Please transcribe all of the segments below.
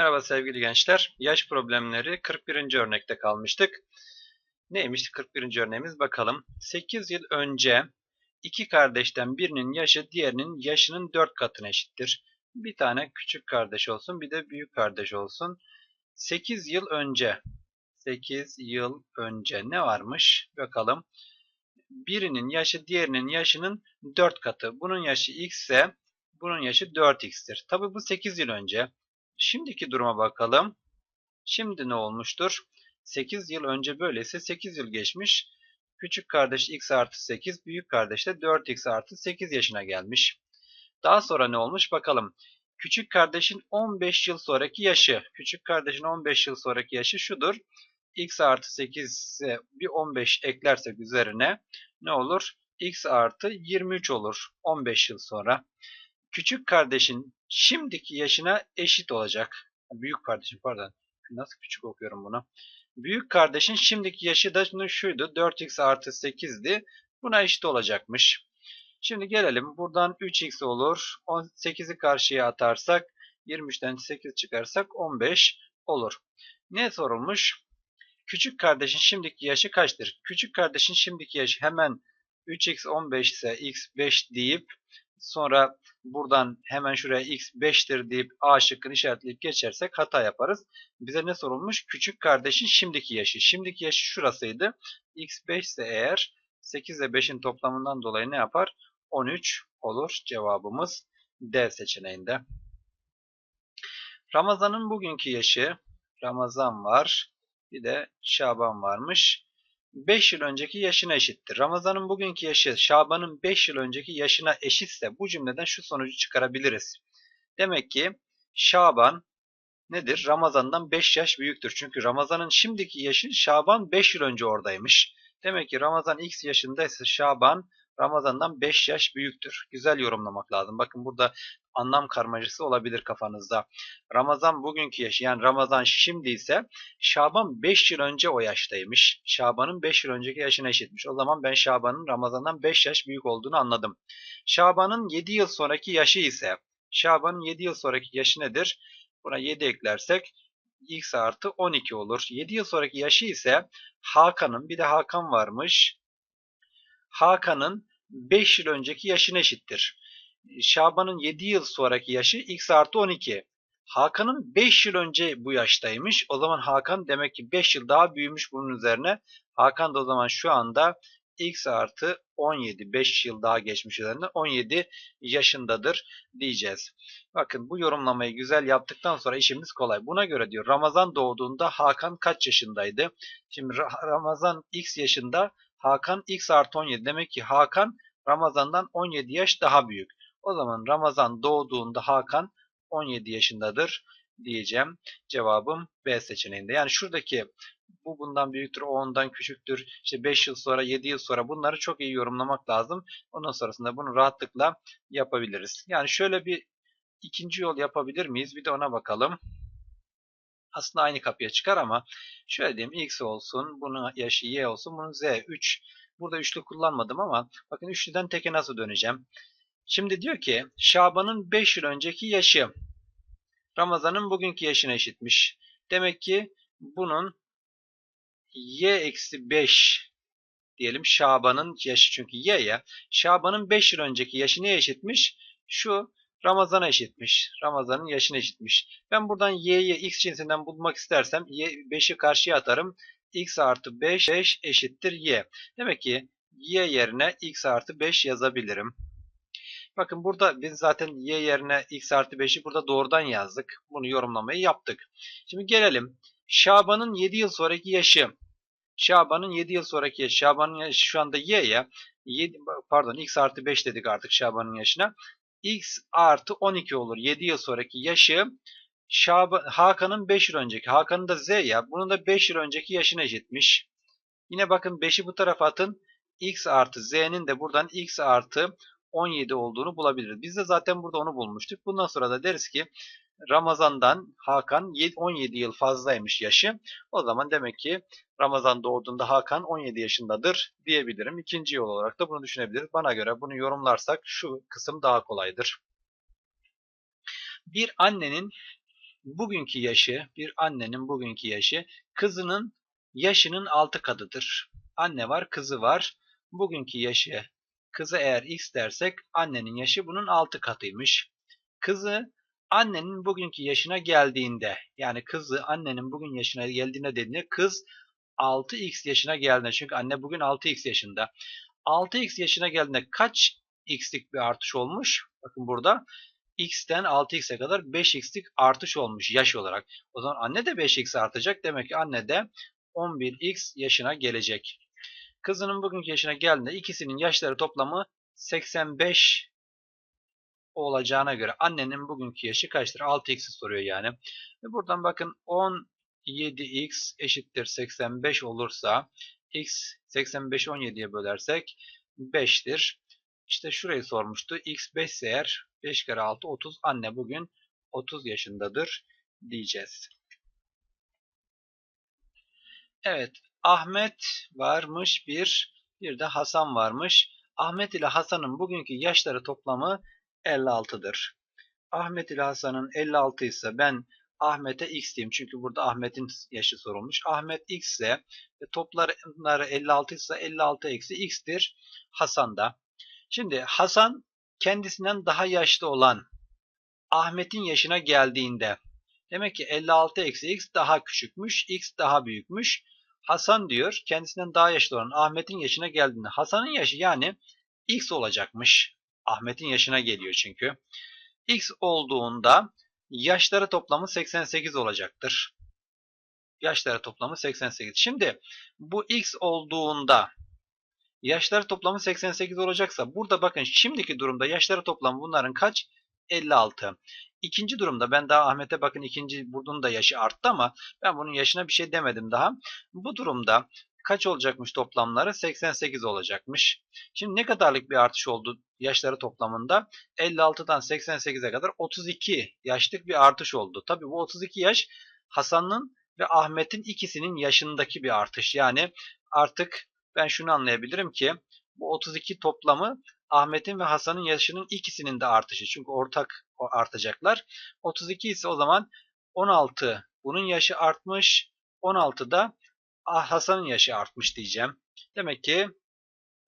Merhaba sevgili gençler. Yaş problemleri 41. örnekte kalmıştık. Neymiş 41. örneğimiz bakalım. 8 yıl önce iki kardeşten birinin yaşı diğerinin yaşının 4 katına eşittir. Bir tane küçük kardeş olsun bir de büyük kardeş olsun. 8 yıl önce 8 yıl önce ne varmış? Bakalım. Birinin yaşı diğerinin yaşının 4 katı. Bunun yaşı x ise bunun yaşı 4x'tir. Tabi bu 8 yıl önce. Şimdiki duruma bakalım. Şimdi ne olmuştur? 8 yıl önce böyleyse 8 yıl geçmiş. Küçük kardeş x artı 8, büyük kardeş de 4x artı 8 yaşına gelmiş. Daha sonra ne olmuş bakalım. Küçük kardeşin 15 yıl sonraki yaşı. Küçük kardeşin 15 yıl sonraki yaşı şudur. x artı 8 ise bir 15 eklersek üzerine ne olur? x artı 23 olur 15 yıl sonra. Küçük kardeşin şimdiki yaşına eşit olacak. Büyük kardeşim pardon. Nasıl küçük okuyorum bunu. Büyük kardeşin şimdiki yaşı da şuydu. 4x artı 8'di. Buna eşit olacakmış. Şimdi gelelim. Buradan 3x olur. 8'i karşıya atarsak 23'ten 8 çıkarsak 15 olur. Ne sorulmuş? Küçük kardeşin şimdiki yaşı kaçtır? Küçük kardeşin şimdiki yaşı hemen 3x 15 ise x 5 deyip Sonra buradan hemen şuraya x 5'tir deyip A şıkkını işaretleyip geçersek hata yaparız. Bize ne sorulmuş? Küçük kardeşin şimdiki yaşı. Şimdiki yaşı şurasıydı. x 5 ise eğer 8 ile 5'in toplamından dolayı ne yapar? 13 olur. Cevabımız D seçeneğinde. Ramazan'ın bugünkü yaşı Ramazan var. Bir de Şaban varmış. 5 yıl önceki yaşına eşittir. Ramazan'ın bugünkü yaşı Şaban'ın 5 yıl önceki yaşına eşitse bu cümleden şu sonucu çıkarabiliriz. Demek ki Şaban nedir? Ramazan'dan 5 yaş büyüktür. Çünkü Ramazan'ın şimdiki yaşı Şaban 5 yıl önce oradaymış. Demek ki Ramazan x yaşındaysa Şaban Ramazan'dan 5 yaş büyüktür. Güzel yorumlamak lazım. Bakın burada anlam karmaşası olabilir kafanızda. Ramazan bugünkü yaşı yani Ramazan şimdi ise Şaban 5 yıl önce o yaştaymış. Şaban'ın 5 yıl önceki yaşına eşitmiş. O zaman ben Şaban'ın Ramazan'dan 5 yaş büyük olduğunu anladım. Şaban'ın 7 yıl sonraki yaşı ise Şaban'ın 7 yıl sonraki yaşı nedir? Buna 7 eklersek x artı 12 olur. 7 yıl sonraki yaşı ise Hakan'ın bir de Hakan varmış. Hakan'ın 5 yıl önceki yaşına eşittir. Şaban'ın 7 yıl sonraki yaşı x artı 12. Hakan'ın 5 yıl önce bu yaştaymış. O zaman Hakan demek ki 5 yıl daha büyümüş bunun üzerine. Hakan da o zaman şu anda x artı 17 5 yıl daha geçmiş üzerinde 17 yaşındadır diyeceğiz. Bakın bu yorumlamayı güzel yaptıktan sonra işimiz kolay. Buna göre diyor Ramazan doğduğunda Hakan kaç yaşındaydı? Şimdi Ramazan x yaşında Hakan x artı 17. Demek ki Hakan Ramazan'dan 17 yaş daha büyük. O zaman Ramazan doğduğunda Hakan 17 yaşındadır diyeceğim. Cevabım B seçeneğinde. Yani şuradaki bu bundan büyüktür, o ondan küçüktür, işte 5 yıl sonra, 7 yıl sonra bunları çok iyi yorumlamak lazım. Ondan sonrasında bunu rahatlıkla yapabiliriz. Yani şöyle bir ikinci yol yapabilir miyiz? Bir de ona bakalım. Aslında aynı kapıya çıkar ama şöyle diyeyim x olsun, bunun yaşı y olsun, bunun z 3. Burada üçlü kullanmadım ama bakın üçlüden teke nasıl döneceğim. Şimdi diyor ki Şaban'ın 5 yıl önceki yaşı Ramazan'ın bugünkü yaşına eşitmiş. Demek ki bunun y eksi 5 diyelim Şaban'ın yaşı çünkü y ya. Şaban'ın 5 yıl önceki yaşı neye eşitmiş? Şu Ramazan'a eşitmiş. Ramazan'ın yaşına eşitmiş. Ben buradan y'yi x cinsinden bulmak istersem 5'i karşıya atarım. x artı 5, 5 eşittir y. Demek ki y yerine x artı 5 yazabilirim. Bakın burada biz zaten y yerine x artı 5'i burada doğrudan yazdık. Bunu yorumlamayı yaptık. Şimdi gelelim. Şaban'ın 7 yıl sonraki yaşı. Şaban'ın 7 yıl sonraki yaşı. Şaban'ın yaşı şu anda y ya. 7, pardon x artı 5 dedik artık Şaban'ın yaşına. X artı 12 olur. 7 yıl sonraki yaşı Hakan'ın 5 yıl önceki. Hakan'ın da z ya. Bunun da 5 yıl önceki yaşına eşitmiş. Yine bakın 5'i bu tarafa atın. x artı z'nin de buradan x artı 17 olduğunu bulabiliriz. Biz de zaten burada onu bulmuştuk. Bundan sonra da deriz ki Ramazan'dan Hakan 17 yıl fazlaymış yaşı. O zaman demek ki Ramazan doğduğunda Hakan 17 yaşındadır diyebilirim. İkinci yol olarak da bunu düşünebiliriz. Bana göre bunu yorumlarsak şu kısım daha kolaydır. Bir annenin bugünkü yaşı, bir annenin bugünkü yaşı kızının yaşının 6 katıdır. Anne var, kızı var. Bugünkü yaşı kızı eğer x dersek annenin yaşı bunun 6 katıymış. Kızı annenin bugünkü yaşına geldiğinde yani kızı annenin bugün yaşına geldiğinde dediğinde kız 6x yaşına geldiğinde çünkü anne bugün 6x yaşında. 6x yaşına geldiğinde kaç x'lik bir artış olmuş? Bakın burada x'ten 6x'e kadar 5x'lik artış olmuş yaş olarak. O zaman anne de 5x artacak. Demek ki anne de 11x yaşına gelecek. Kızının bugünkü yaşına geldiğinde ikisinin yaşları toplamı 85 olacağına göre annenin bugünkü yaşı kaçtır? 6x'i soruyor yani. Ve buradan bakın 17x eşittir 85 olursa x 85'i 17'ye bölersek 5'tir. İşte şurayı sormuştu. x 5 ise eğer 5 kere 6 30. Anne bugün 30 yaşındadır diyeceğiz. Evet. Ahmet varmış bir. Bir de Hasan varmış. Ahmet ile Hasan'ın bugünkü yaşları toplamı 56'dır. Ahmet ile Hasan'ın 56 ise ben Ahmet'e x diyeyim. Çünkü burada Ahmet'in yaşı sorulmuş. Ahmet x ise ve topları 56 ise 56 eksi x'tir Hasan'da. Şimdi Hasan kendisinden daha yaşlı olan Ahmet'in yaşına geldiğinde demek ki 56 eksi x daha küçükmüş, x daha büyükmüş. Hasan diyor kendisinden daha yaşlı olan Ahmet'in yaşına geldiğinde Hasan'ın yaşı yani x olacakmış. Ahmet'in yaşına geliyor çünkü. x olduğunda yaşları toplamı 88 olacaktır. Yaşları toplamı 88. Şimdi bu x olduğunda yaşları toplamı 88 olacaksa burada bakın şimdiki durumda yaşları toplamı bunların kaç? 56. İkinci durumda ben daha Ahmet'e bakın ikinci bunun da yaşı arttı ama ben bunun yaşına bir şey demedim daha. Bu durumda kaç olacakmış toplamları? 88 olacakmış. Şimdi ne kadarlık bir artış oldu yaşları toplamında? 56'dan 88'e kadar 32 yaşlık bir artış oldu. Tabi bu 32 yaş Hasan'ın ve Ahmet'in ikisinin yaşındaki bir artış. Yani artık ben şunu anlayabilirim ki bu 32 toplamı Ahmet'in ve Hasan'ın yaşının ikisinin de artışı. Çünkü ortak artacaklar. 32 ise o zaman 16 bunun yaşı artmış. 16 da Hasan'ın yaşı artmış diyeceğim. Demek ki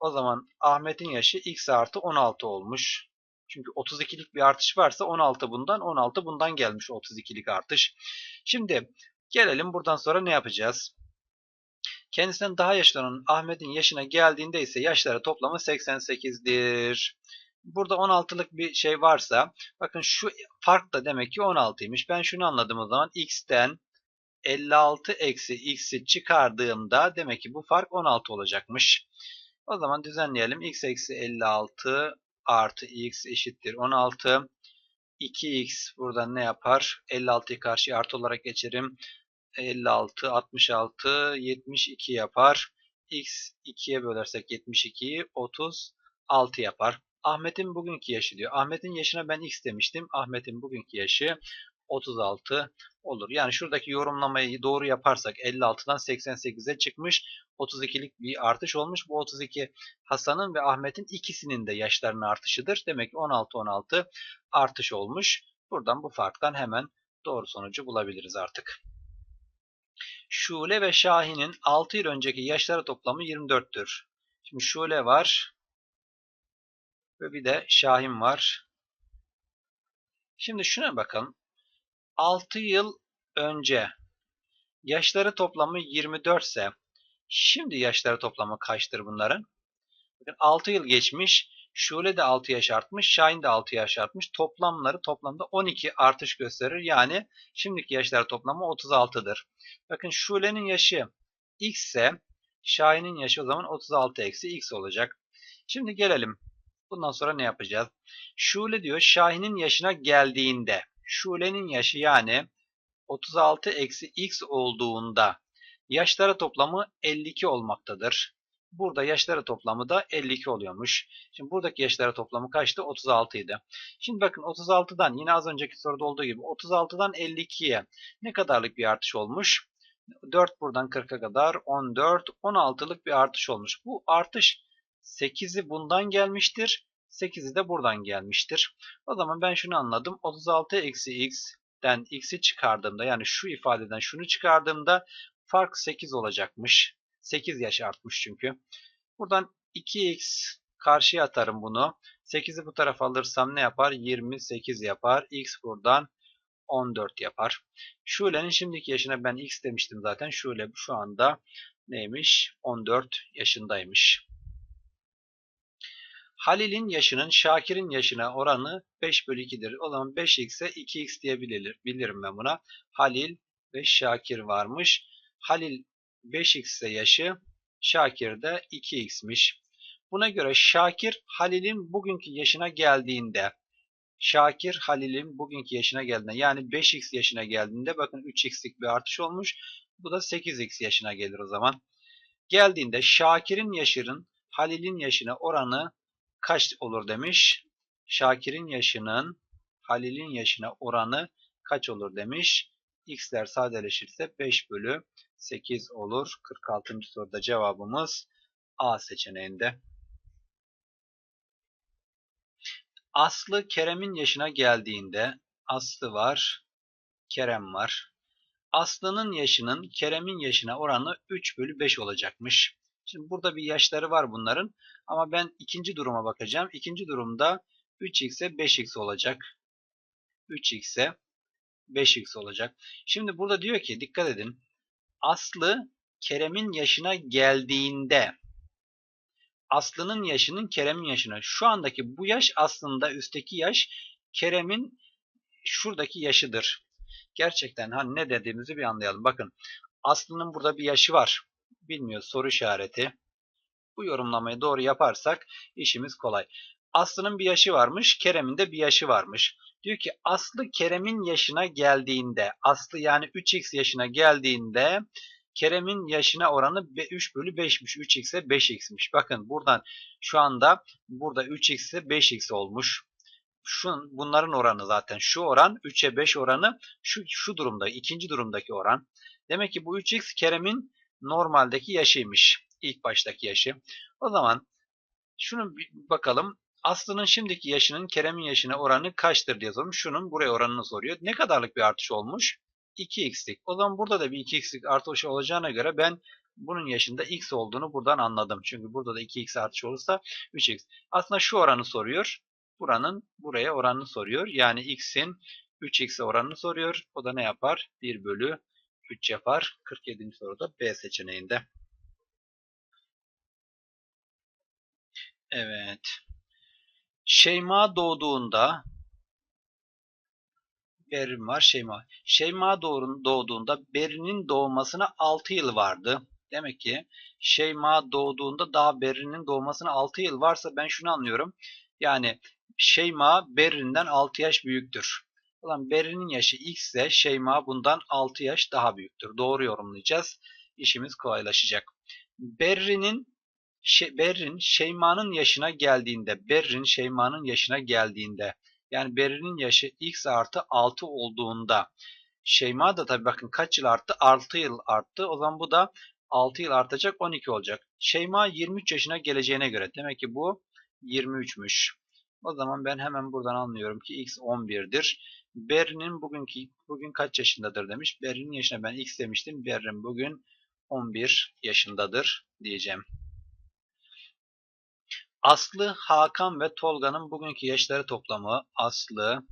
o zaman Ahmet'in yaşı x artı 16 olmuş. Çünkü 32'lik bir artış varsa 16 bundan 16 bundan gelmiş 32'lik artış. Şimdi gelelim buradan sonra ne yapacağız? Kendisinden daha yaşlı olan Ahmet'in yaşına geldiğinde ise yaşları toplamı 88'dir. Burada 16'lık bir şey varsa bakın şu fark da demek ki 16'ymış. Ben şunu anladım o zaman x'ten 56 eksi x'i çıkardığımda demek ki bu fark 16 olacakmış. O zaman düzenleyelim. x eksi 56 artı x eşittir 16. 2x buradan ne yapar? 56'yı karşı artı olarak geçerim. 56, 66, 72 yapar. X 2'ye bölersek 72'yi 36 yapar. Ahmet'in bugünkü yaşı diyor. Ahmet'in yaşına ben x demiştim. Ahmet'in bugünkü yaşı 36 olur. Yani şuradaki yorumlamayı doğru yaparsak 56'dan 88'e çıkmış. 32'lik bir artış olmuş. Bu 32 Hasan'ın ve Ahmet'in ikisinin de yaşlarının artışıdır. Demek ki 16-16 artış olmuş. Buradan bu farktan hemen doğru sonucu bulabiliriz artık. Şule ve Şahin'in 6 yıl önceki yaşları toplamı 24'tür. Şimdi Şule var ve bir de Şahin var. Şimdi şuna bakalım. 6 yıl önce yaşları toplamı 24 ise şimdi yaşları toplamı kaçtır bunların? Bakın 6 yıl geçmiş. Şule de 6 yaş artmış. Şahin de 6 yaş artmış. Toplamları toplamda 12 artış gösterir. Yani şimdiki yaşlar toplamı 36'dır. Bakın Şule'nin yaşı x ise Şahin'in yaşı o zaman 36 eksi x olacak. Şimdi gelelim. Bundan sonra ne yapacağız? Şule diyor Şahin'in yaşına geldiğinde Şule'nin yaşı yani 36 eksi x olduğunda yaşları toplamı 52 olmaktadır. Burada yaşları toplamı da 52 oluyormuş. Şimdi buradaki yaşları toplamı kaçtı? 36 idi. Şimdi bakın 36'dan yine az önceki soruda olduğu gibi 36'dan 52'ye ne kadarlık bir artış olmuş? 4 buradan 40'a kadar 14, 16'lık bir artış olmuş. Bu artış 8'i bundan gelmiştir. 8'i de buradan gelmiştir. O zaman ben şunu anladım. 36 eksi x 4'ten x'i çıkardığımda yani şu ifadeden şunu çıkardığımda fark 8 olacakmış. 8 yaş artmış çünkü. Buradan 2x karşıya atarım bunu. 8'i bu tarafa alırsam ne yapar? 28 yapar. x buradan 14 yapar. Şule'nin şimdiki yaşına ben x demiştim zaten. Şule şu anda neymiş? 14 yaşındaymış. Halil'in yaşının Şakir'in yaşına oranı 5 bölü 2'dir. O zaman 5x'e 2x diyebilirim bilirim ben buna. Halil ve Şakir varmış. Halil 5x ise yaşı, Şakir de 2x'miş. Buna göre Şakir Halil'in bugünkü yaşına geldiğinde Şakir Halil'in bugünkü yaşına geldiğinde yani 5x yaşına geldiğinde bakın 3x'lik bir artış olmuş. Bu da 8x yaşına gelir o zaman. Geldiğinde Şakir'in yaşının Halil'in yaşına oranı kaç olur demiş. Şakir'in yaşının Halil'in yaşına oranı kaç olur demiş. X'ler sadeleşirse 5 bölü 8 olur. 46. soruda cevabımız A seçeneğinde. Aslı Kerem'in yaşına geldiğinde Aslı var, Kerem var. Aslı'nın yaşının Kerem'in yaşına oranı 3 bölü 5 olacakmış. Şimdi burada bir yaşları var bunların. Ama ben ikinci duruma bakacağım. İkinci durumda 3x'e 5x olacak. 3x'e 5x olacak. Şimdi burada diyor ki dikkat edin. Aslı Kerem'in yaşına geldiğinde Aslı'nın yaşının Kerem'in yaşına. Şu andaki bu yaş aslında üstteki yaş Kerem'in şuradaki yaşıdır. Gerçekten hani ne dediğimizi bir anlayalım. Bakın Aslı'nın burada bir yaşı var. Bilmiyor soru işareti. Bu yorumlamayı doğru yaparsak işimiz kolay. Aslı'nın bir yaşı varmış, Kerem'in de bir yaşı varmış. Diyor ki Aslı Kerem'in yaşına geldiğinde, Aslı yani 3x yaşına geldiğinde Kerem'in yaşına oranı 3 bölü 5'miş. 3x'e 5x'miş. Bakın buradan şu anda burada 3x'e 5x olmuş. Şun, bunların oranı zaten şu oran 3'e 5 oranı şu, şu durumda ikinci durumdaki oran. Demek ki bu 3x Kerem'in normaldeki yaşıymış. İlk baştaki yaşı. O zaman şunu bakalım. Aslı'nın şimdiki yaşının Kerem'in yaşına oranı kaçtır diye sormuş. Şunun buraya oranını soruyor. Ne kadarlık bir artış olmuş? 2x'lik. O zaman burada da bir 2x'lik artış olacağına göre ben bunun yaşında x olduğunu buradan anladım. Çünkü burada da 2x artış olursa 3x. Aslında şu oranı soruyor. Buranın buraya oranını soruyor. Yani x'in 3x'e oranını soruyor. O da ne yapar? 1 bölü 3 yapar. 47. soruda B seçeneğinde. Evet. Şeyma doğduğunda Berin var, Şeyma. Şeyma doğduğunda Berin'in doğmasına 6 yıl vardı. Demek ki Şeyma doğduğunda daha Berin'in doğmasına 6 yıl varsa ben şunu anlıyorum. Yani Şeyma Berin'den 6 yaş büyüktür. Ulan Berin'in yaşı X ise Şeyma bundan 6 yaş daha büyüktür. Doğru yorumlayacağız. İşimiz kolaylaşacak. Berrin'in şey, Berrin Şeyma'nın yaşına geldiğinde, Berrin Şeyma'nın yaşına geldiğinde yani Berrin'in yaşı x artı 6 olduğunda Şeyma da tabii bakın kaç yıl arttı? 6 yıl arttı. O zaman bu da 6 yıl artacak 12 olacak. Şeyma 23 yaşına geleceğine göre demek ki bu 23'müş. O zaman ben hemen buradan anlıyorum ki x 11'dir. Berrin'in bugünkü bugün kaç yaşındadır demiş. Berrin'in yaşına ben x demiştim. Berrin bugün 11 yaşındadır diyeceğim. Aslı, Hakan ve Tolga'nın bugünkü yaşları toplamı Aslı,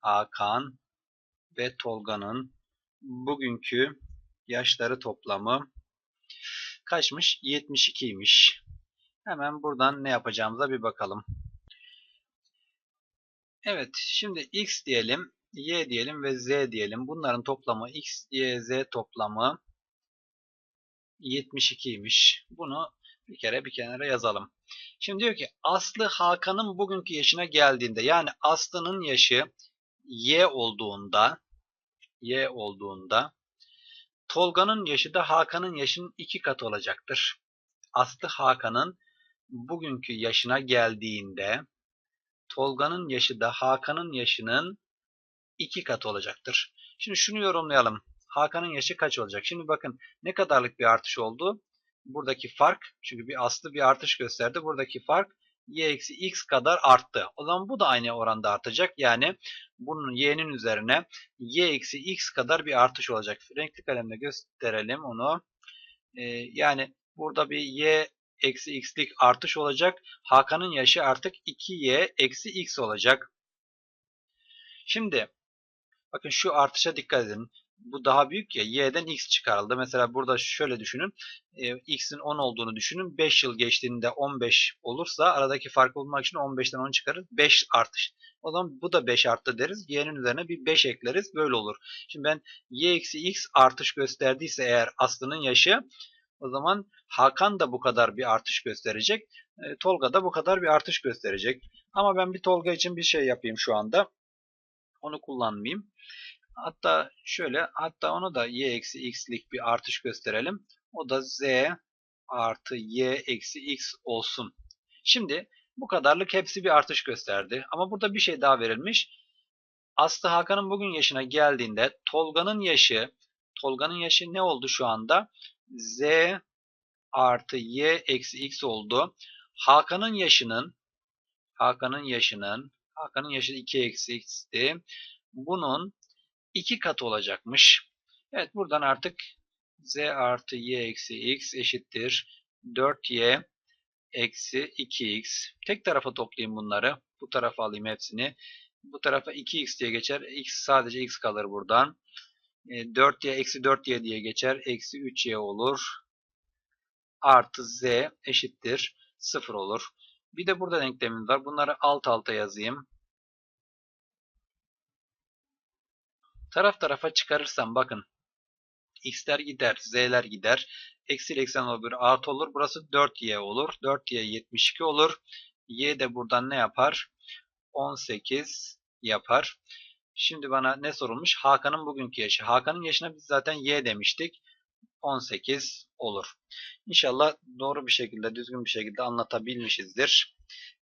Hakan ve Tolga'nın bugünkü yaşları toplamı kaçmış? 72'ymiş. Hemen buradan ne yapacağımıza bir bakalım. Evet, şimdi x diyelim, y diyelim ve z diyelim. Bunların toplamı x, y, z toplamı 72'ymiş. Bunu bir kere bir kenara yazalım. Şimdi diyor ki Aslı Hakan'ın bugünkü yaşına geldiğinde yani Aslı'nın yaşı Y olduğunda Y olduğunda Tolga'nın yaşı da Hakan'ın yaşının iki katı olacaktır. Aslı Hakan'ın bugünkü yaşına geldiğinde Tolga'nın yaşı da Hakan'ın yaşının iki katı olacaktır. Şimdi şunu yorumlayalım. Hakan'ın yaşı kaç olacak? Şimdi bakın ne kadarlık bir artış oldu? buradaki fark çünkü bir aslı bir artış gösterdi. Buradaki fark y eksi x kadar arttı. O zaman bu da aynı oranda artacak. Yani bunun y'nin üzerine y eksi x kadar bir artış olacak. Renkli kalemle gösterelim onu. Ee, yani burada bir y eksi x'lik artış olacak. Hakan'ın yaşı artık 2y eksi x olacak. Şimdi bakın şu artışa dikkat edin. Bu daha büyük ya. Y'den x çıkarıldı. Mesela burada şöyle düşünün. E, x'in 10 olduğunu düşünün. 5 yıl geçtiğinde 15 olursa aradaki farkı bulmak için 15'ten 10 çıkarır. 5 artış. O zaman bu da 5 arttı deriz. Y'nin üzerine bir 5 ekleriz. Böyle olur. Şimdi ben y eksi x artış gösterdiyse eğer Aslı'nın yaşı o zaman Hakan da bu kadar bir artış gösterecek. E, Tolga da bu kadar bir artış gösterecek. Ama ben bir Tolga için bir şey yapayım şu anda. Onu kullanmayayım. Hatta şöyle hatta onu da y eksi x'lik bir artış gösterelim. O da z artı y eksi x olsun. Şimdi bu kadarlık hepsi bir artış gösterdi. Ama burada bir şey daha verilmiş. Aslı Hakan'ın bugün yaşına geldiğinde Tolga'nın yaşı Tolga'nın yaşı ne oldu şu anda? Z artı y eksi x oldu. Hakan'ın yaşının Hakan'ın yaşının Hakan'ın yaşı 2 eksi x'ti. Bunun 2 katı olacakmış. Evet buradan artık z artı y eksi x eşittir 4y eksi 2x. Tek tarafa toplayayım bunları. Bu tarafa alayım hepsini. Bu tarafa 2x diye geçer. x sadece x kalır buradan. 4y eksi 4y diye geçer. Eksi 3y olur. Artı z eşittir 0 olur. Bir de burada denklemimiz var. Bunları alt alta yazayım. Taraf tarafa çıkarırsam bakın. x'ler gider, z'ler gider. Eksi eksen olur, artı olur. Burası 4y olur. 4y 72 olur. y de buradan ne yapar? 18 yapar. Şimdi bana ne sorulmuş? Hakan'ın bugünkü yaşı. Hakan'ın yaşına biz zaten y demiştik. 18 olur. İnşallah doğru bir şekilde, düzgün bir şekilde anlatabilmişizdir.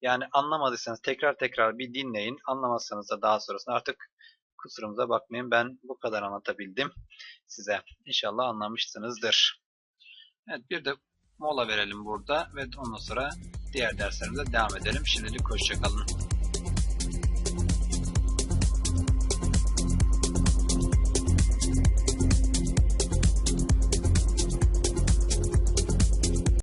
Yani anlamadıysanız tekrar tekrar bir dinleyin. Anlamazsanız da daha sonrasında artık kusurumuza bakmayın. Ben bu kadar anlatabildim size. İnşallah anlamışsınızdır. Evet bir de mola verelim burada ve ondan sonra diğer derslerimize devam edelim. Şimdilik hoşçakalın.